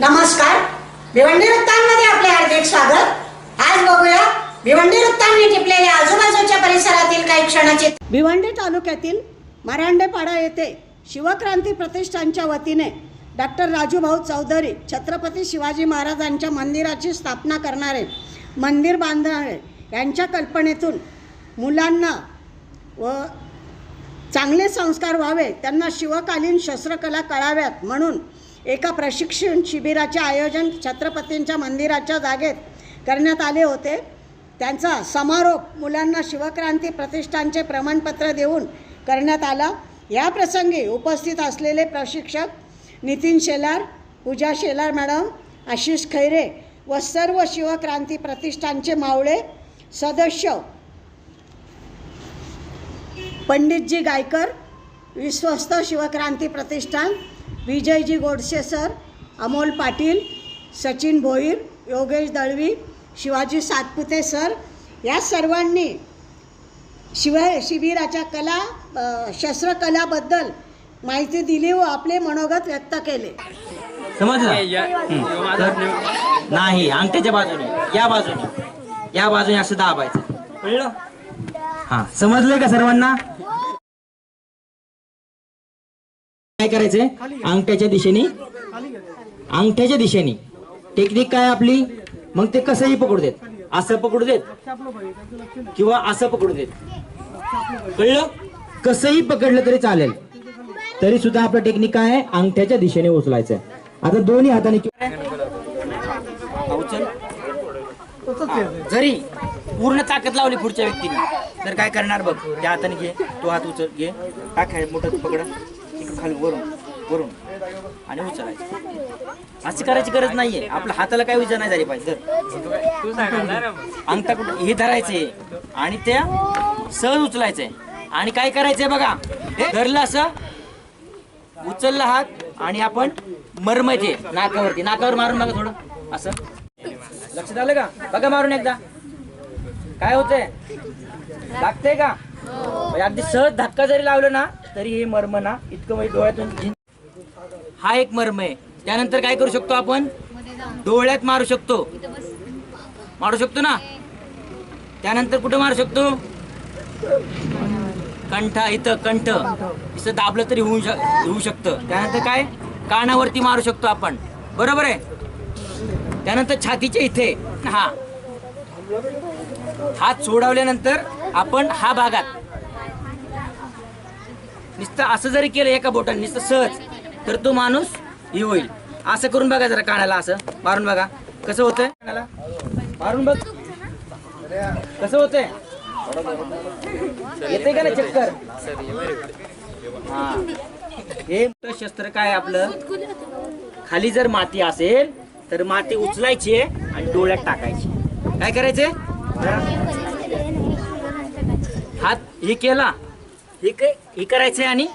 नमस्कार. भिवंडी वृत्तांमध्ये आपले हार्दिक स्वागत. आज बघूया भिवंडी वृत्तांनी टिपलेल्या आजूबाजूच्या परिसरातील काही क्षणाचे भिवंडी तालुक्यातील मरांडेपाडा येथे शिवक्रांती प्रतिष्ठानच्या वतीने डॉक्टर राजूभाऊ चौधरी छत्रपती शिवाजी महाराजांच्या मंदिराची स्थापना करणारे मंदिर बांधणारे यांच्या कल्पनेतून मुलांना व चांगले संस्कार व्हावे त्यांना शिवकालीन शस्त्रकला कळाव्यात म्हणून एका प्रशिक्षण शिबिराचे आयोजन छत्रपतींच्या मंदिराच्या जागेत करण्यात आले होते. त्यांचा समारोप मुलांना शिवक्रांती प्रतिष्ठानचे प्रमाणपत्र देऊन करण्यात आला. या प्रसंगी उपस्थित असलेले प्रशिक्षक नितीन शेलार पूजा शेलार मॅडम आशिष खैरे व सर्व शिवक्रांती प्रतिष्ठानचे मावळे सदस्य पंडितजी गायकर विश्वस्त शिवक्रांती प्रतिष्ठान विजयजी गोडसे सर अमोल पाटील सचिन भोईर योगेश दळवी शिवाजी सातपुते सर या सर्वांनी शिव शिबिराच्या कला शस्त्रकलाबद्दल माहिती दिली व आपले मनोगत व्यक्त केले. समजलं? हं. नाही अंगठ्याच्या बाजूने या बाजूने. या बाजूने असं दाबायचं. कळलं? हा. समजलंय का सर्वांना? काय करायचंय? अंगठ्याच्या दिशेने. अंगठ्याच्या दिशेने. टेक्निक काय आपली? मग ते कसंही पकडू देत. असं पकडू देत. किंवा असं पकडू देत. कळलं? कसंही पकडलं तरी चालेल. तरी सुद्धा आपलं टेक्निक काय आहे? अंगठ्याच्या दिशेने उचलायचं आता दोन्ही हाताने जरी पूर्ण ताकद लावली पुढच्या व्यक्तीने तर काय करणार बघ? त्या हाताने घे तो हात उचल घे. टाक आहे मोठं पकड. खाली वरून वरून. आणि उचलायचं. असं करायची गरज नाहीये. आपल्या हाताला काय विचार नाही झाली पाहिजे. अंगठा कुठं? हे धरायचे. आणि त्या सहज उचलायचंय आणि काय करायचंय बघा? हे धरलं असं. उचलला हात. आणि आपण मरमते नाकावरती. नाकावर मारून बघा थोडं. असं. लक्षात आलं का? बघा मारून एकदा. काय होतंय? लागतंय का? म्हणजे अगदी सहज धक्का जरी लावलं ना तरी हे मर्म ना इतकं म्हणजे डोळ्यातून हा एक मर्म आहे. त्यानंतर काय करू शकतो आपण? डोळ्यात मारू शकतो. मारू शकतो ना? त्यानंतर कुठं मारू शकतो? कंठ इथं कंठ. इथं दाबलं तरी होऊ शक होऊ शकतं. त्यानंतर काय? कानावरती मारू शकतो आपण. बरोबर आहे? त्यानंतर छातीच्या इथे. हा. हात सोडवल्यानंतर आपण हा भागात नुसतं असं जरी केलं एका बोटाने नुसतं सहज तर तो माणूस हे होईल. असं करून बघा जरा कानाला असं. मारून बघा. कसं होतंय? कानाला मारून बघ. कसं होतंय? येते का ना चक्कर? हा. हे शस्त्र काय आपलं? खाली जर माती असेल तर माती उचलायची आणि डोळ्यात टाकायची. काय करायचे हात हे केला. हे काय हे करायचंय आणि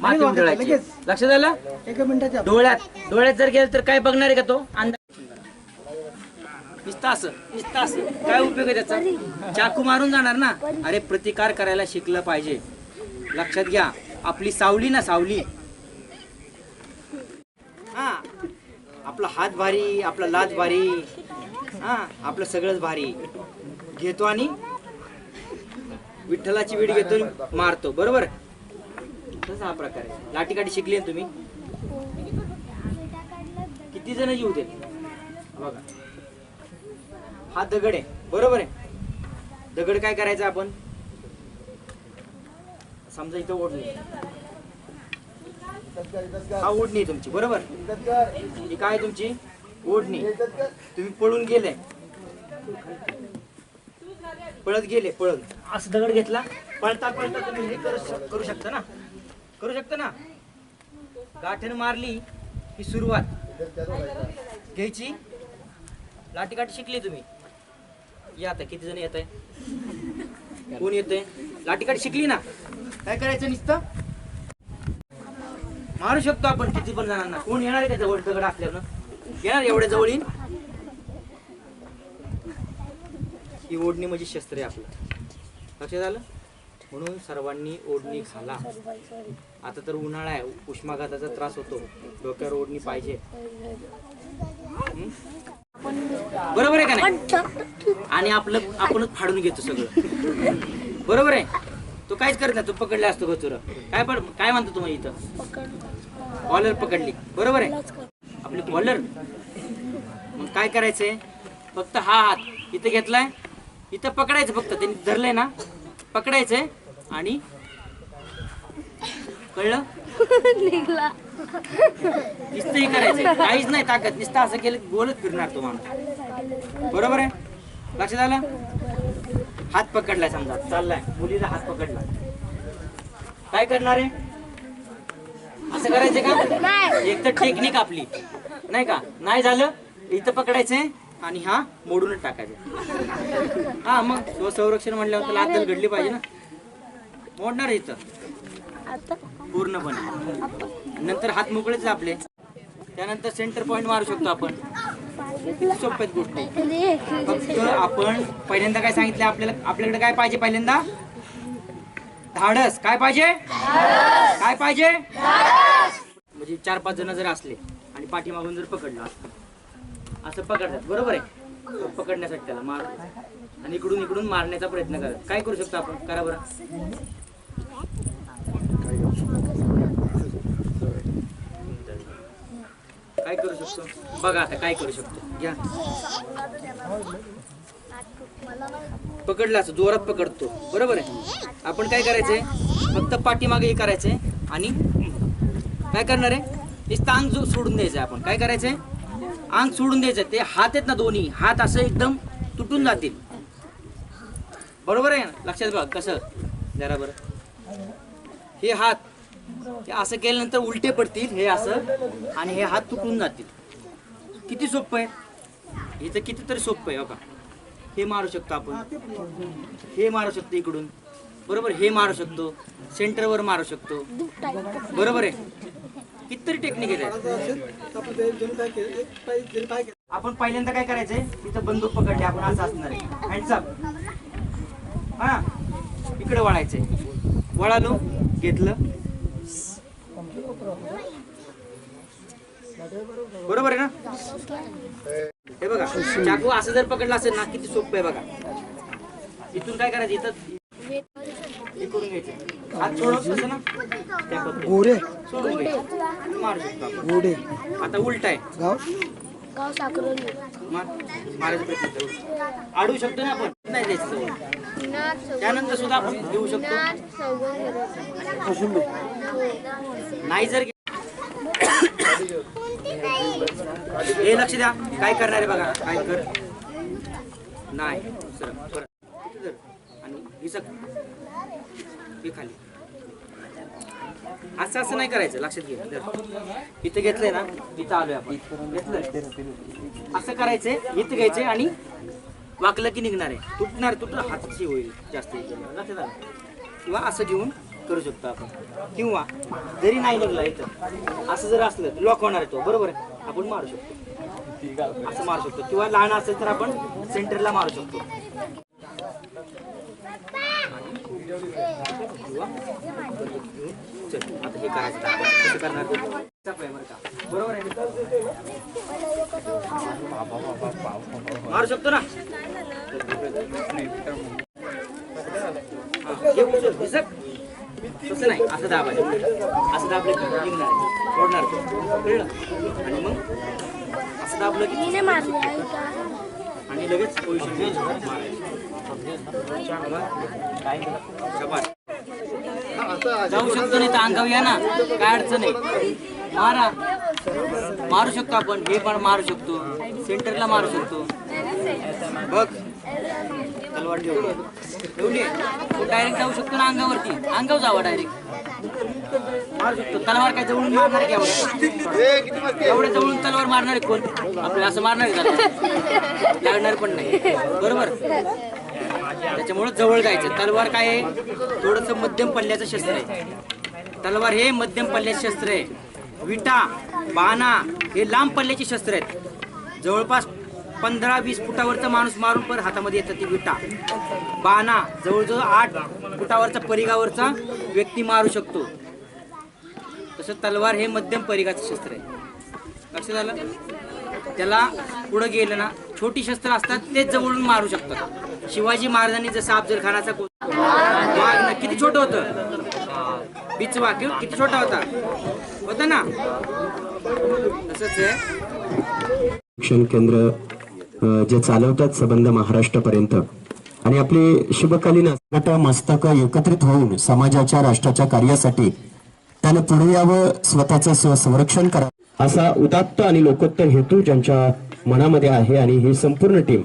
माती उधळायची लक्षात आलं? एका मिनिटाच्या डोळ्यात डोळ्यात जर गेलं तर काय बघणार आहे का तो? अंदाज नुसतं असं नुसतं असं. काय उपयोग आहे त्याचा? चाकू मारून जाणार ना? अरे प्रतिकार करायला शिकलं पाहिजे. लक्षात घ्या. आपली सावली ना सावली. हा. आपला हात भारी आपला लाच भारी. हा आपलं सगळंच भारी. घेतो आणि विठ्ठलाची वेळ घेतो आणि मारतो बरोबर? तसा हा प्रकार आहे. लाठीकाठी शिकली ना तुम्ही? किती जण जीव ते बघा. हा दगड आहे बरोबर आहे. दगड काय करायचं आपण? समजा इथं ओढणी हा ओढणी तुमची बरोबर? ही काय तुमची? ओढणी. तुम्ही पळून गेले. पळत गेले पळत. असं दगड घेतला. पळता पळता तुम्ही हे करू शक- करू शकता ना? करू शकता ना? गाठण मारली ही सुरुवात. घ्यायची? लाठी काठी शिकली तुम्ही. या आता किती जण येत आहे कोण येतंय? लाठी काठी शिकली ना? काय करायचं नुसतं? मारू शकतो आपण किती पण जणांना. कोण येणार आहे का जवळ दगड असल्यानं येणार एवढ्या जवळ येईन की ओढणी म्हणजे शस्त्र आहे आपलं. लक्षात आलं? म्हणून सर्वांनी ओढणी घाला. आता तर उन्हाळा आहे. उष्माघाताचा त्रास होतो. डोक्यावर ओढणी पाहिजे. बरोबर आहे का नाही? आणि आपलं आपणच फाडून घेतो सगळं. बरोबर आहे? तो काहीच करत नाही. तो पकडला असतो गचुरा काय पण काय म्हणतो तुम्ही इथं? कॉलर पकडली. बरोबर आहे? आपली कॉलर मग काय करायचंय? फक्त हा हात इथं घेतलाय. इथं पकडायचं फक्त त्यांनी धरलंय ना. पकडायचंय. आणि कळलं? नुसतंही करायचंय. काहीच नाही ताकद. नुसतं असं केलं बोलत फिरणार तो माणूस. बरोबर आहे? लक्षात आलं? हात पकडलाय समजा. चाललाय. मुलीला हात पकडला. काय करणार आहे? असं करायचं का? एक तर टेक्निक आपली. नाही का? नाही झालं? इथं पकडायचंय. आणि हा मोडूनच टाकायचं. हा मग स्वसंरक्षण म्हणल्यावर त्याला आदल घडली पाहिजे ना. मोडणार इथं. पूर्णपणे. नंतर हात मोकळेच आपले. त्यानंतर सेंटर पॉइंट मारू शकतो आपण. सोप्यात गोष्टी फक्त आपण पहिल्यांदा काय सांगितलं आपल्याला? आपल्याकडे काय पाहिजे पहिल्यांदा? धाडस. काय पाहिजे? काय पाहिजे? म्हणजे चार पाच जण जर असले आणि पाठीमागून जर पकडला असं पकडतात. बरोबर आहे? पकडण्यासाठी त्याला मार. आणि इकडून इकडून मारण्याचा प्रयत्न करा काय करू शकतो आपण? करा बरं. काय करू शकतो? बघा आता काय करू शकतो. घ्या. पकडला असं जोरात पकडतो. बरोबर आहे? आपण काय करायचंय? फक्त पाठीमागे हे करायचंय. आणि काय करणार आहे? नुसतं अंग जो सोडून द्यायचं आपण. काय करायचंय? अंग सोडून द्यायचं ते हात आहेत ना दोन्ही हात असं एकदम तुटून जातील. बरोबर आहे ना? लक्षात बघ कसं? जरा बरं. हे हात हे असं केल्यानंतर उलटे पडतील हे असं आणि हे हात तुटून जातील. किती सोपं आहे? इथं कितीतरी सोपं आहे हो बघा हे मारू शकतो आपण. हे मारू शकतो इकडून. बरोबर हे मारू शकतो. सेंटरवर मारू शकतो. बरोबर आहे? कितीतरी टेक्निक आहेत. आपण पहिल्यांदा काय करायचंय? इथं बंदूक पकडली आपण असं असणार आहे. हँडसअप हा? इकडे वळायचंय. वळालो घेतलं. बरोबर आहे ना? हे बघा चाकू असं जर पकडलं असेल ना किती सोपं आहे बघा. इथून काय करायचं? इथं गोरे. गोडे आता उलट आहे गाव? गाव साखरली करू अडवू शकतो ना आपण नाही द्यायचं त्यानंतर सुद्धा आपण देऊ शकतो नाही जर हे लक्ष द्या. काय करणार आहे बघा. काय कर नाही सर परत. इथं धर. आणि खाली. असं असं नाही करायचं. लक्षात घे. इथं घेतलंय ना इथं आलोय आपण. घेतलं असं करायचंय इथं घ्यायचंय आणि वाकलं की निघणार आहे. तुटणार तुटलं हातची होईल जास्त लक्षात आलं? किंवा असं घेऊन करू शकतो आपण. किंवा जरी नाही निघला इथं असं जर असलं लॉक होणार तो. बरोबर आहे? आपण मारू शकतो. असं मारू शकतो. किंवा लहान असेल तर आपण सेंटरला मारू शकतो. चल आता हे करायचं कसं करणार बरोबर आहे मारू शकतो ना तसं नाही असं दाबायचं असं दाबलं की निघणार सोडणार कळलं आणि मग असं दाबलं की आणि लगेच पोझिशन मारायचं जाऊ शकतो नाही तर अंगावर या ना. काय अडचण आहे? मारा. मारू शकतो आपण. हे पण मारू शकतो. सेंटरला मारू शकतो. बघ. तलवार ठेवली डायरेक्ट जाऊ शकतो ना अंगावरती. अंगावर जावा डायरेक्ट मारू शकतो. तलवार काय जवळून मारणार की एवढ्या? जवळून तलवार मारणार कोण? आपल्याला असं मारणार? लागणार पण नाही. बरोबर? त्याच्यामुळं जवळ जायचं. तलवार काय आहे? थोडस मध्यम पल्ल्याचं शस्त्र आहे. तलवार हे मध्यम पल्ल्याचे शस्त्र आहे. विटा बाणा हे लांब पल्ल्याची शस्त्र आहेत. जवळपास पंधरा वीस फुटावरचा माणूस मारून पर हातामध्ये येतं ती विटा. बाणा जवळजवळ आठ फुटावरचा परिघावरचा व्यक्ती मारू शकतो. तसं तलवार हे मध्यम परिघाचं शस्त्र आहे. लक्ष झालं त्याला पुढं गेलं ना छोटी शस्त्र असतात तेच जवळून मारू शकतात. शिवाजी महाराजांनी जसं अफजल खानाचा को- वाघ किती छोटं होतं? बिचवा कि- किती छोटा होता? होता ना? तसंच आहे. शिक्षण केंद्र जे चालवतात संबंध महाराष्ट्रापर्यंत आणि आपले शुभकालीन गट मस्तक एकत्रित होऊन समाजाच्या राष्ट्राच्या कार्यासाठी त्यानं पुढे यावं स्वतःचं स्व- संरक्षण करा असा उदात्त आणि लोकोत्तर हेतू ज्यांच्या मनामध्ये आहे आणि ही संपूर्ण टीम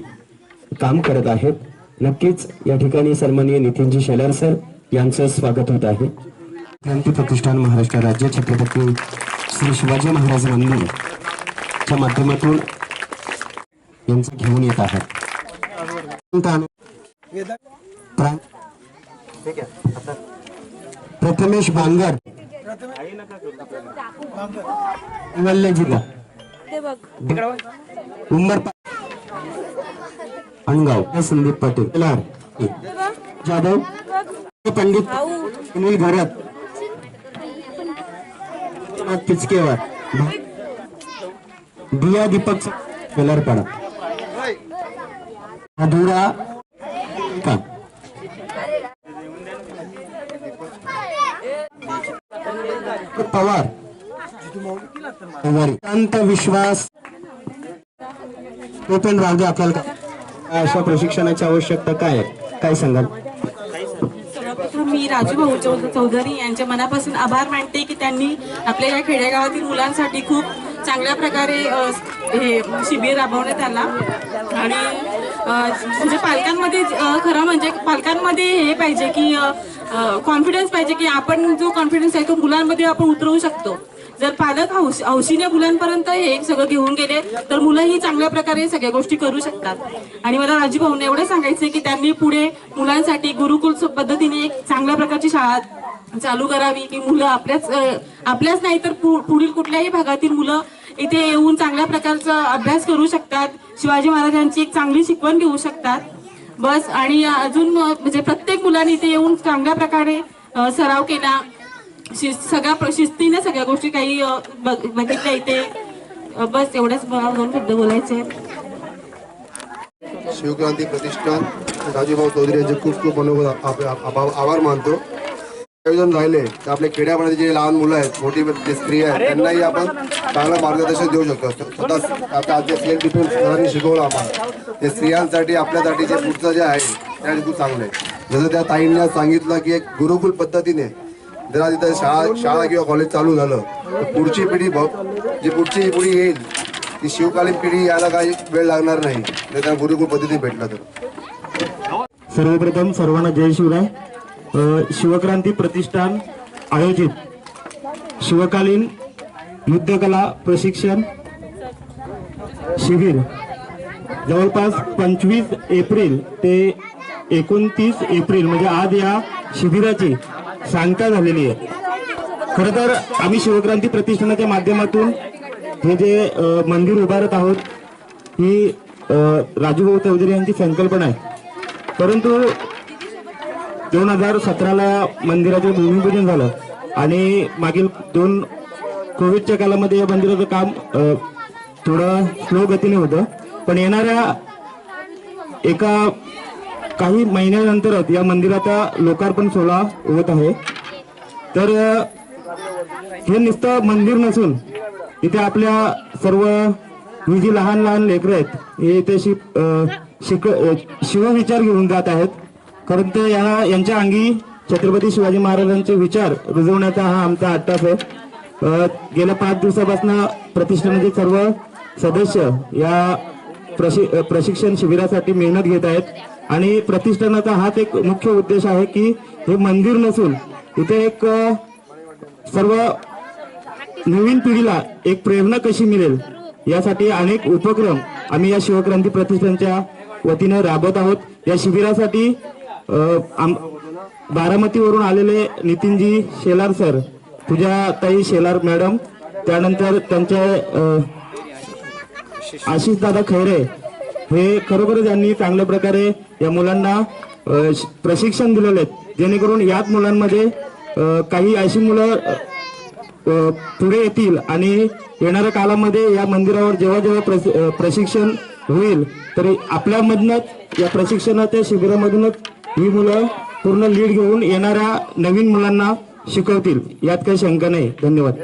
काम करत आहेत. नक्कीच या ठिकाणी सन्माननीय नितीनजी शेलार सर यांचं स्वागत होत आहे. क्रांती प्रतिष्ठान महाराष्ट्र राज्य छत्रपती श्री शिवाजी महाराज मंदिर च्या माध्यमातून यांचं घेऊन येत आहे. प्रा- प्रथमेश बांगर. जिल्हा उंबर अणगाव संदीप पाटील. जाधव. पंडित. सुनील घरत. पिचकेवार. दिया दीपक. वेलारपाडा मधुरा. का? पवार. पवार. शांत विश्वास. राहू दे आपल्याला. अशा प्रशिक्षणाची आवश्यकता काय काय सांगाल? मी राजू भाऊ चौधरी यांच्या मनापासून आभार मानते की त्यांनी आपल्या या खेडेगावातील मुलांसाठी खूप चांगल्या प्रकारे हे शिबिर राबवण्यात आला. आणि म्हणजे पालकांमध्ये खरं म्हणजे पालकांमध्ये हे पाहिजे की कॉन्फिडन्स पाहिजे की आपण जो कॉन्फिडन्स आहे तो मुलांमध्ये आपण उतरवू शकतो. जर पालक हौस हौशीने मुलांपर्यंत हे सगळं घेऊन गेले तर मुलंही चांगल्या प्रकारे सगळ्या गोष्टी करू शकतात. आणि मला राजू भाऊने एवढं सांगायचं की त्यांनी पुढे मुलांसाठी गुरुकुल पद्धतीने एक चांगल्या प्रकारची शाळा चालू करावी की मुलं आपल्याच आपल्याच नाही तर पु- पुढील कुठल्याही भागातील मुलं इथे येऊन चांगल्या प्रकारचा अभ्यास करू शकतात. शिवाजी महाराजांची एक चांगली शिकवण घेऊ शकतात. बस आणि अजून म्हणजे प्रत्येक मुलांनी इथे येऊन चांगल्या प्रकारे सराव केला. सगळ्या शिस्तीने सगळ्या गोष्टी काही बघितल्या इथे. बस एवढंच मला दोन शब्द बोलायचे शिवक्रांती प्रतिष्ठान राजूभाऊ चौधरी यांचे खूप खूप मनोगत आभार मानतो. आयोजन राहिले तर आपल्या खेड्यामध्ये जे लहान मुलं आहेत मोठी स्त्री स्त्रिया आहेत त्यांनाही आपण चांगलं मार्गदर्शन देऊ शकतो. स्वतः आता सेल्फ डिफेन्स सरांनी शिकवलं आम्हाला ते स्त्रियांसाठी आपल्यासाठी जे पुढचं जे आहे त्यासाठी खूप चांगलं आहे. जसं त्या ताईंना सांगितलं की एक गुरुकुल पद्धतीने जरा तिथं शाळा शाळा किंवा कॉलेज चालू झालं. तर पुढची पिढी जी पुढची पिढी येईल ती शिवकालीन पिढी यायला काही वेळ लागणार नाही. जर त्या गुरुकुल पद्धतीने भेटला तर. सर्वप्रथम सर्वांना जय शिवराय. शिवक्रांती प्रतिष्ठान आयोजित. शिवकालीन युद्धकला प्रशिक्षण शिबिर. जवळपास पंचवीस एप्रिल ते एकोणतीस एप्रिल म्हणजे आज या शिबिराची सांगता झालेली आहे. खरं तर आम्ही शिवक्रांती प्रतिष्ठानाच्या माध्यमातून हे जे मंदिर उभारत आहोत ही राजूभाऊ चौधरी यांची संकल्पना आहे. परंतु दोन हजार सतराला मंदिराचे भूमिपूजन झालं आणि मागील दोन कोविडच्या काळामध्ये या मंदिराचं काम थोडं स्लो गतीने होतं. पण येणाऱ्या एका काही महिन्यानंतरच या मंदिराचा लोकार्पण सोहळा होत आहे. तर हे नुसतं मंदिर नसून इथे आपल्या सर्व ही जी लहान लहान लेकरं आहेत हे इथे शिक शिक शिवविचार घेऊन जात आहेत. कारण ते या यांच्या अंगी छत्रपती शिवाजी महाराजांचे विचार रुजवण्याचा हा आमचा अट्टास आहे. गेल्या पाच दिवसापासून प्रतिष्ठानाचे सर्व सदस्य या प्रशि प्रशिक्षण शिबिरासाठी मेहनत घेत आहेत. आणि प्रतिष्ठानाचा हाच एक मुख्य उद्देश आहे की हे मंदिर नसून इथे एक सर्व नवीन पिढीला एक प्रेरणा कशी मिळेल यासाठी अनेक उपक्रम आम्ही या शिवक्रांती प्रतिष्ठानच्या वतीनं राबवत आहोत. या शिबिरासाठी आम- बारामतीवरून आलेले नितीनजी शेलार सर तुझ्या ताई शेलार मॅडम त्यानंतर त्यांचे आशिष दादा खैरे हे खरोखरच यांनी चांगल्या प्रकारे या मुलांना प्रशिक्षण दिलेले आहेत जेणेकरून याच मुलांमध्ये काही अशी मुलं पुढे येतील आणि येणाऱ्या काळामध्ये या मंदिरावर जेव्हा जेव्हा प्रशिक्षण होईल तरी आपल्यामधनच या प्रशिक्षणाच्या शिबिरामधूनच ही मुलं पूर्ण लीड घेऊन येणाऱ्या नवीन मुलांना शिकवतील. यात काही शंका नाही. धन्यवाद.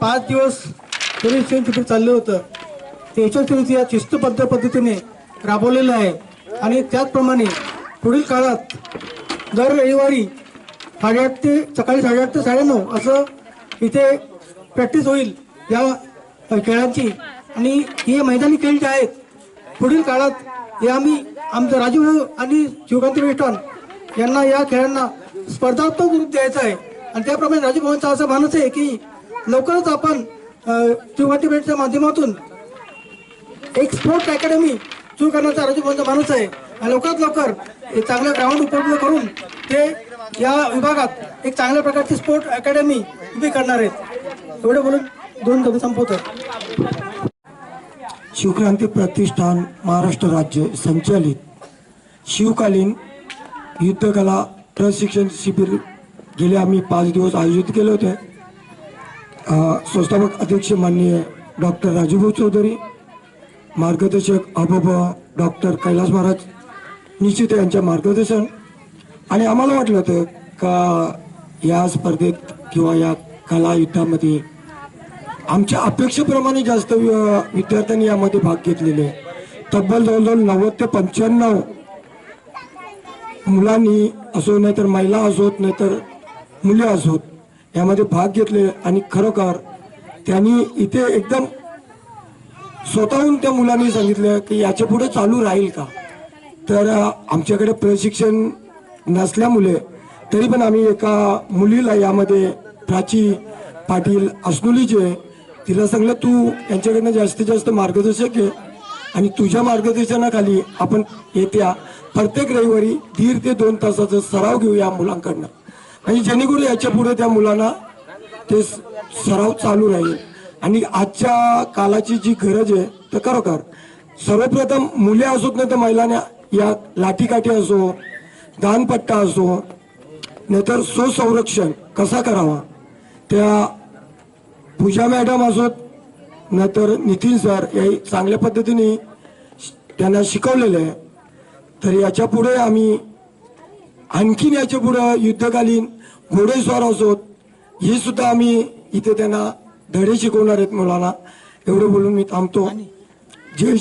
पाच दिवस प्रशिक्षण शिबिर चाललं होतं. ते या शिस्तबद्ध पद्धतीने राबवलेलं आहे. आणि त्याचप्रमाणे पुढील काळात दर रविवारी साडेआठ ते सकाळी साडेआठ ते साडेनऊ असं इथे प्रॅक्टिस होईल या खेळांची. आणि हे मैदानी खेळ जे आहेत पुढील काळात हे आम्ही आमचं राजू आणि शिवकांत वेष्टन यांना या खेळांना स्पर्धात्मक रूप द्यायचं आहे. आणि त्याप्रमाणे राजू भाऊंचा असं मानस आहे की लवकरच आपण अ, शिवकांत माध्यमातून एक स्पोर्ट अकॅडमी सुरू करण्याचा राजू माणूस आहे. लवकरात लवकर एक चांगलं ग्राउंड उपलब्ध करून ते या विभागात एक चांगल्या प्रकारची स्पोर्ट अकॅडमी उभी करणार आहेत. एवढं बोलून दोन कमी संपवतो शिवक्रांती प्रतिष्ठान महाराष्ट्र राज्य संचालित. शिवकालीन युद्धकला प्रशिक्षण शिबिर गेले आम्ही पाच दिवस आयोजित केले होते. संस्थापक अध्यक्ष माननीय डॉक्टर राजूभाऊ चौधरी मार्गदर्शक अबोबा डॉक्टर कैलास महाराज निश्चित यांच्या मार्गदर्शन. आणि आम्हाला वाटलं होतं का या स्पर्धेत किंवा या कला युद्धामध्ये आमच्या अपेक्षेप्रमाणे जास्त वि- विद्यार्थ्यांनी यामध्ये भाग घेतलेले तब्बल जवळजवळ नव्वद ते पंच्याण्णव मुलांनी असो नाहीतर महिला असोत नाहीतर मुले असोत यामध्ये भाग घेतले आणि खरोखर त्यांनी इथे एकदम स्वतःहून त्या मुलांनी सांगितलं की याच्यापुढे चालू राहील का? तर आमच्याकडे प्रशिक्षण नसल्यामुळे तरी पण आम्ही एका मुलीला यामध्ये प्राची पाटील असनुलीचे तिला सांगलं तू यांच्याकडनं जास्तीत जास्त मार्गदर्शक आहे आणि तुझ्या मार्गदर्शनाखाली आपण येत्या प्रत्येक रविवारी दीड ते दोन तासाचा सराव घेऊ या मुलांकडनं. आणि जेणेकरून याच्यापुढे त्या मुलांना ते स- सराव चालू राहील. आणि आजच्या कालाची जी गरज आहे तर खरोखर सर्वप्रथम मुले असोत नाही तर महिलांना या लाठीकाठी असो दानपट्टा असो नाहीतर स्वसंरक्षण कसा करावा? त्या पूजा मॅडम असोत नाहीतर नितीन सर या चांगल्या पद्धतीने त्यांना शिकवलेलं आहे. तर याच्यापुढे आम्ही आणखीन याच्या पुढं युद्धकालीन घोडेस्वार असोत हे सुद्धा आम्ही इथे त्यांना धडे शिकवणार आहेत मुलांना एवढं बोलून मी थांबतो. जय